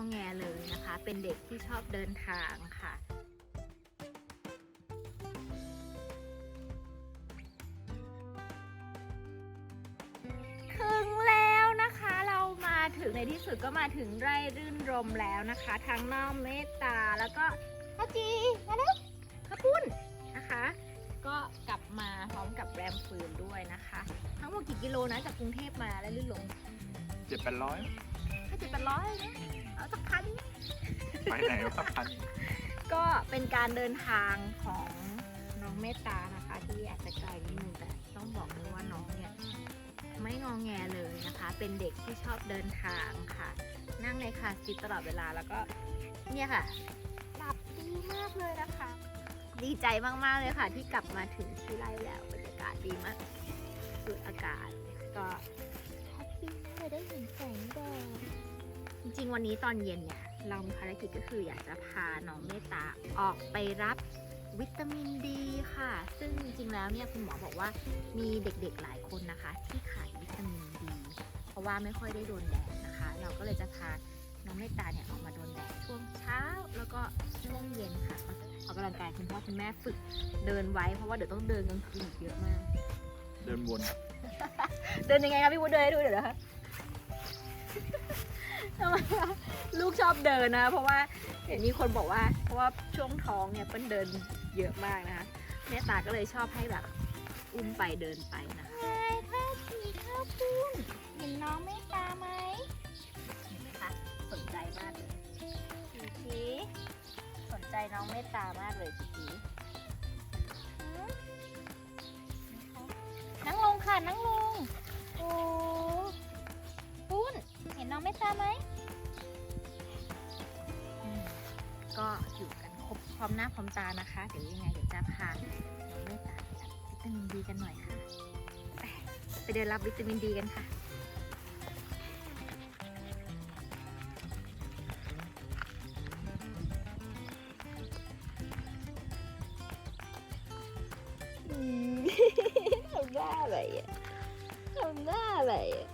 อแงเลยนะคะ เป็นเด็กที่ชอบเดินทางค่ะถึงแล้วนะคะเรามาถึงในที่สุดก็มาถึงไร่รื่นรมแล้วนะคะ ทั้งน้องเมตตาแล้วก็ข้าวจีมาแล้วข้าวปุ้นนะคะ ก็กลับมาพร้อมกับแรมฟืนด้วยนะคะ ทั้งหมดกี่กิโลนะจากกรุงเทพมาและลื่นลมเจ็ดแปดร้อยถ้าจะเป็นร้อยนะ เอาสักพันไปไหนวะพันก็เป็นการเดินทางของน้องเมตตานะคะ ที่อาจจะไกลนิดนึงแต่ต้องบอกเลยว่าน้องเนี่ยไม่งองแงเลยนะคะ เป็นเด็กที่ชอบเดินทางค่ะ นั่งในคาร์ซีทตลอดเวลาแล้วก็เนี่ยค่ะหลับดีมากเลยนะคะ ดีใจมากๆเลยค่ะ ที่กลับมาถึงที่ไร่แล้วบรรยากาศดีมากสูดอากาศก็ ริง ๆ วันนี้ตอนเย็นเนี่ย เรามีภารกิจก็คืออยากจะพาน้องเมตตาออกไปรับวิตามินดีค่ะ ซึ่งจริงๆแล้วเนี่ยคุณหมอบอกว่ามีเด็กๆหลายคนนะคะ ที่ขาดวิตามินดี เพราะว่าไม่ค่อยได้โดนแดดนะคะ เราก็เลยจะพาน้องเมตตาเนี่ยออกมาโดนแดดช่วงเช้าแล้วก็ช่วงเย็นค่ะออกกำลังกายคุณพ่อคุณแม่ฝึกเดินไว้เพราะว่าเดี๋ยวต้องเดินกลางคืนอีกเยอะมาก เดินวน เดินยังไงครับพี่วุฒิเดินให้ดูเดี๋ยวนะคะทำไมคะ ลูกชอบเดินนะ เพราะว่าเห็นมีคนบอกว่า เพราะว่าช่วงท้องเนี่ยเปิ้ลเดินเยอะมากนะคะแม่ตาก็เลยชอบให้แบบอุ้มไปเดินไปนะคะไงข้าวผีข้าวปุ้นเห็นน้องแม่ตาไหมเห็นไหมคะสนใจมากเลยจีจีสนใจน้องเมตตามากเลยจีจีหือนั่งลงค่ะนั่งลง โอ้ปุ้น เห็นน้องไม่ตาไหม อยู่กันครบพร้อมหน้าพร้อมตานะคะ เดี๋ยวยังไงเดี๋ยวจะพาน้องเมตตาไปรับวิตามินดีกันหน่อยค่ะ ไปไปเดินรับวิตามินดีกันค่ะทำหน้าอะไรอะทำหน้าอะไรอะ